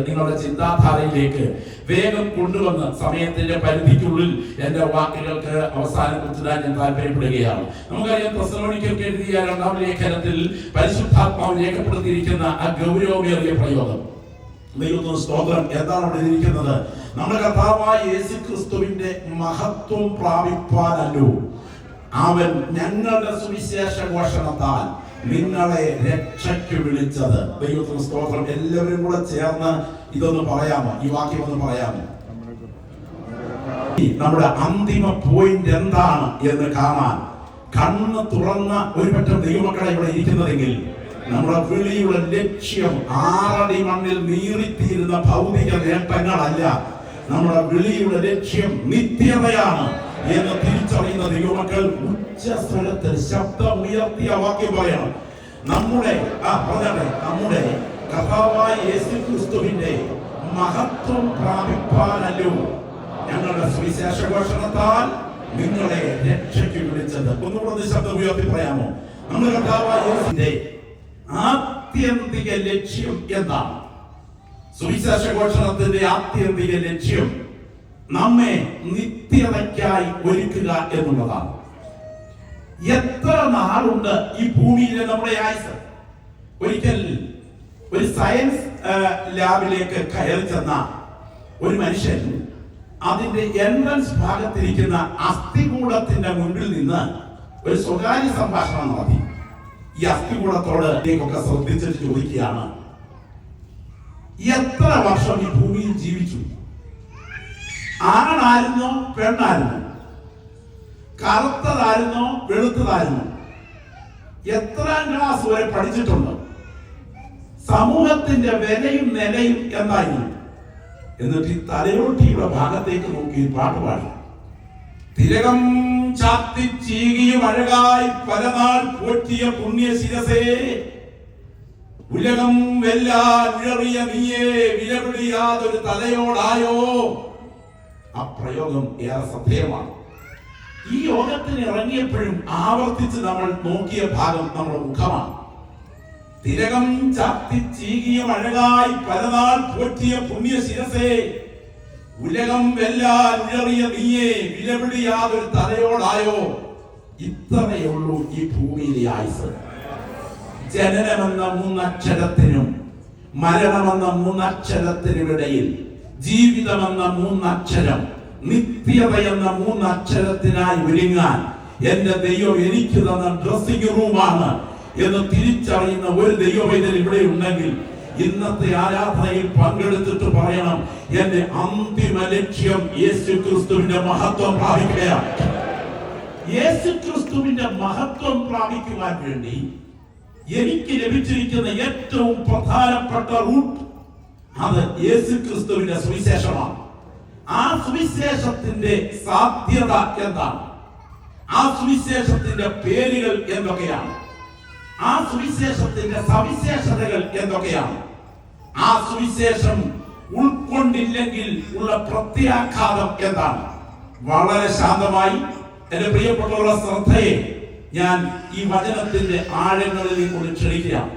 നിങ്ങളുടെ ചിന്താധാരയിലേക്ക് വേഗം കൊണ്ടുവന്ന് സമയത്തിന്റെ പരിധിക്കുള്ളിൽ എന്റെ വാക്കുകൾക്ക് അവസാനം കുറിച്ചിടാൻ ഞാൻ താല്പര്യപ്പെടുകയാണ്. നമുക്കറിയാം പ്രസലോണിക്കൊക്കെ എഴുതിയ രണ്ടാം ലേഖനത്തിൽ പരിശുദ്ധാത്മാവ് രേഖപ്പെടുത്തിയിരിക്കുന്ന ആ ഗൗരവമേറിയ പ്രയോഗം. സ്തോത്രം. എന്താണ് അവിടെ ഇരിക്കുന്നത് നമ്മുടെ കർത്താവായ യേശു ക്രിസ്തുവിന്റെ മഹത്വം പ്രാപിപ്പാനല്ലോ. അവൻ ഞങ്ങളുടെ സുവിശേഷ ഘോഷണത്താൽ നിങ്ങളെ രക്ഷയ്ക്ക് വിളിച്ചത്. ദൈവത്തിന് സ്തോത്രം. എല്ലാവരും കൂടെ ചേർന്ന് ഇതൊന്ന് പറയാമോ? ഈ വാക്യം ഒന്ന് പറയാമോ? നമ്മുടെ അന്തിമ പോയിന്റ് എന്താണ് എന്ന് കാണാൻ കണ്ണ് തുറന്ന ഒരു പറ്റം ദൈവമക്കളെ ഇവിടെ ഇരിക്കുന്നതെങ്കിൽ നമ്മുടെ വിളിയുടെ ലക്ഷ്യം ആറടി മണ്ണിൽ നീറിത്തീരുന്ന ഭൗതിക നേട്ടങ്ങളല്ല. നമ്മുടെ വിളിയുടെ ലക്ഷ്യം നിത്യതയാണ്. എന്ന് തിരിച്ചറിയുന്ന ദൈവമക്കൾ ഉച്ച സ്ഥലത്ത് ശബ്ദം ഉയർത്തിയ വാക്യം പറയണം. നമ്മുടെ ആ പറഞ്ഞെ നമ്മുടെ കഥാവായ യേശു ക്രിസ്തുവിന്റെ മഹത്വം പ്രാപിപ്പാനല്ലോ. ഞങ്ങളുടെ സുവിശേഷ ഘോഷണത്താൽ നിങ്ങളെ രക്ഷയ്ക്ക് വിളിച്ചത്. ഒന്നുകൂടെ ശബ്ദം ഉയർത്തി പറയാമോ? നമ്മുടെ കഥാവായ യേശുവിന്റെ ആത്യന്തിക ലക്ഷ്യം എന്താണ്? സുവിശേഷ ഘോഷണത്തിന്റെ ആത്യന്തിക ലക്ഷ്യം നമ്മെ നിത്യതയ്ക്കായി ഒരുക്കുക എന്നുള്ളതാണ്. എത്ര നാളുണ്ട് ഈ ഭൂമിയിലെ നമ്മുടെ ആയുസ്? ഒരിക്കൽ ഒരു സയൻസ് ലാബിലേക്ക് കയറി ചെന്ന ഒരു മനുഷ്യൻ അതിന്റെ എൻട്രൻസ് ഭാഗത്തിരിക്കുന്ന അസ്ഥികൂടത്തിന്റെ മുന്നിൽ നിന്ന് ഒരു സ്വകാര്യ സംഭാഷണം നടത്തി. ഈ അസ്ഥികൂടത്തോട് ഇതിലേക്കൊക്കെ ശ്രദ്ധിച്ചിട്ട് ചോദിക്കുകയാണ് എത്ര വർഷം ഈ ഭൂമിയിൽ ജീവിച്ചു? ആണായിരുന്നോ പെണ്ണായിരുന്നോ? കറുത്തതായിരുന്നോ വെളുത്തതായിരുന്നോ? എത്രാം ക്ലാസ് വരെ പഠിച്ചിട്ടുണ്ട്? സമൂഹത്തിന്റെ വിലയും നിലയും എന്തായിരുന്നു? എന്നിട്ട് ഈ തലയോട്ടിയുടെ ഭാഗത്തേക്ക് നോക്കി പാട്ട് പാടി. തിലകം ചാത്തി ചീകിയും അഴകായി പലനാൾ പോറ്റിയ പുണ്യ ശിരസേ ഉലകം വെല്ലാൻ ഉഴറിയ നീയേ വിലപിടിയാതൊരു തലയോടായോ? ആ പ്രയോഗം ഏറെ ശ്രദ്ധേയമാണ് ഈ യോഗത്തിന് ഇറങ്ങിയപ്പോഴും ആവർത്തിച്ച് നമ്മൾ നോക്കിയ ഭാഗം നമ്മുടെ മുഖമാണ്. തിരകം ചാത്തി ചീകിയ മഴകായി പലനാൾ പോറ്റിയ പുണ്യ ശിരസേ ഉലകം വെല്ലാൻ ഉഴറിയ നീയെ വിലപിടിയാതൊരു തലയോടായോ? ഇത്രയുള്ളൂ ഈ ഭൂമിയിലെ ആയുസ്. ജനനമെന്ന മൂന്നക്ഷരത്തിനും മരണമെന്ന മൂന്നക്ഷരത്തിനുമിടയിൽ ജീവിതമെന്ന മൂന്നക്ഷരം നിത്യത എന്ന മൂന്നക്ഷരത്തിനായി ഒരുങ്ങാൻ എന്റെ ദൈവം എനിക്ക് തന്ന ഡ്രസ്സിംഗ് റൂമാണ് എന്ന് തിരിച്ചറിയുന്ന ഒരു ദൈവവൈദ്യൻ ഇവിടെ ഉണ്ടെങ്കിൽ ഇന്നത്തെ ആരാധനയിൽ പങ്കെടുത്തിട്ട് പറയണം എന്റെ അന്തിമ ലക്ഷ്യം യേശു ക്രിസ്തുവിന്റെ മഹത്വം പ്രാപിക്കുക യേശു ക്രിസ്തുവിന്റെ മഹത്വം പ്രാപിക്കുവാൻ വേണ്ടി എനിക്ക് ലഭിച്ചിരിക്കുന്ന ഏറ്റവും പ്രധാനപ്പെട്ട റൂട്ട് അത് യേശു ക്രിസ്തുവിന്റെ സുവിശേഷമാണ്. ആ സുവിശേഷത്തിന്റെ സാധ്യത എന്താണ്? ആ സുവിശേഷത്തിന്റെ പേരുകൾ എന്തൊക്കെയാണ്? ആ സുവിശേഷത്തിന്റെ സവിശേഷതകൾ എന്തൊക്കെയാണ്? ആ സുവിശേഷം ഉൾക്കൊണ്ടില്ലെങ്കിൽ ഉള്ള പ്രത്യാഘാതം എന്താണ്? വളരെ ശാന്തമായി. എന്റെ പ്രിയപ്പെട്ടവരുടെ ശ്രദ്ധയെ ഞാൻ ഈ വചനത്തിന്റെ ആഴങ്ങളിൽ ഒന്ന് ക്ഷണിക്കുക.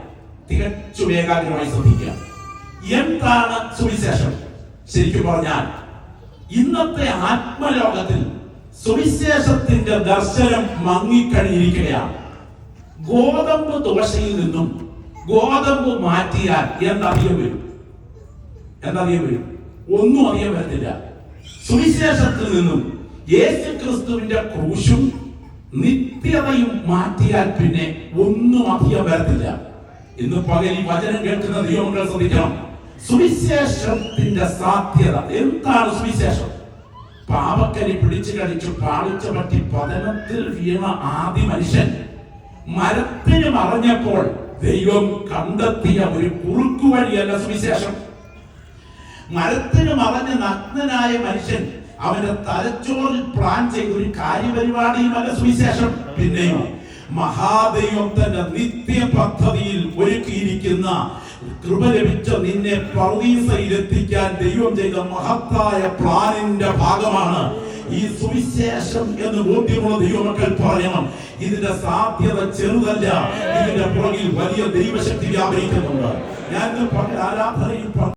തികച്ചു ഏകാഗ്രമായി ശ്രദ്ധിക്കുക. എന്താണ് സുവിശേഷം? ശരിക്കും പറഞ്ഞാൽ ഇന്നത്തെ ആത്മലോകത്തിൽ സുവിശേഷത്തിന്റെ ദർശനം മങ്ങിക്കഴിഞ്ഞിരിക്കുകയാണ് ഗോതമ്പ് ദോശയിൽ നിന്നും ഗോതമ്പ് മാറ്റിയാൽ എന്തധികം വരും? എന്തധികം വരും? ഒന്നും അധികം വരുന്നില്ല സുവിശേഷത്തിൽ നിന്നും യേശു ക്രിസ്തുവിന്റെ ക്രൂശും നിത്യതയും മാറ്റിയാൽ പിന്നെ ഒന്നും അധികം വരത്തില്ല. ഇന്ന് പകൽ ഈ വചനം കേൾക്കുന്ന ദൈവങ്ങൾ ശ്രദ്ധിക്കണം. സുവിശേഷത്തിന്റെ സാധ്യത. എന്താണ് സുവിശേഷം? പാപക്കരി പിടിച്ചു കഴിച്ചു പാളിച്ച പറ്റി പതനത്തിൽ വീണ ആദ്യ മനുഷ്യൻ മരത്തിന് മറഞ്ഞപ്പോൾ ദൈവം കണ്ടെത്തിയ ഒരു കുറുക്കു വഴിയല്ല സുവിശേഷം. മരത്തിന് മറഞ്ഞ നഗ്നനായ മനുഷ്യൻ അവന്റെ തലച്ചോറിൽ പ്ലാൻ ചെയ്ത ഒരു കാര്യപരിപാടിയുമല്ല സുവിശേഷം. പിന്നെയോ മഹാദൈവം തന്റെ നിത്യ പദ്ധതിയിൽ ഒരുക്കിയിരിക്കുന്ന കൃപ ലഭിച്ച നിന്നെ പർവീസയിലെത്തിക്കാൻ ദൈവം ചെയ്ത മഹത്തായ പ്ലാനിന്റെ ഭാഗമാണ് ഈ സുവിശേഷം എന്ന് ബോധ്യമുള്ള ദൈവമക്കൾ പറയണം. ഇതിന്റെ സാധ്യത ചെറുതല്ല. ഇതിന്റെ പുറകിൽ വലിയ ദൈവശക്തി വ്യാപരിക്കുന്നുണ്ട്. ഞാൻ ആരാധനയിൽ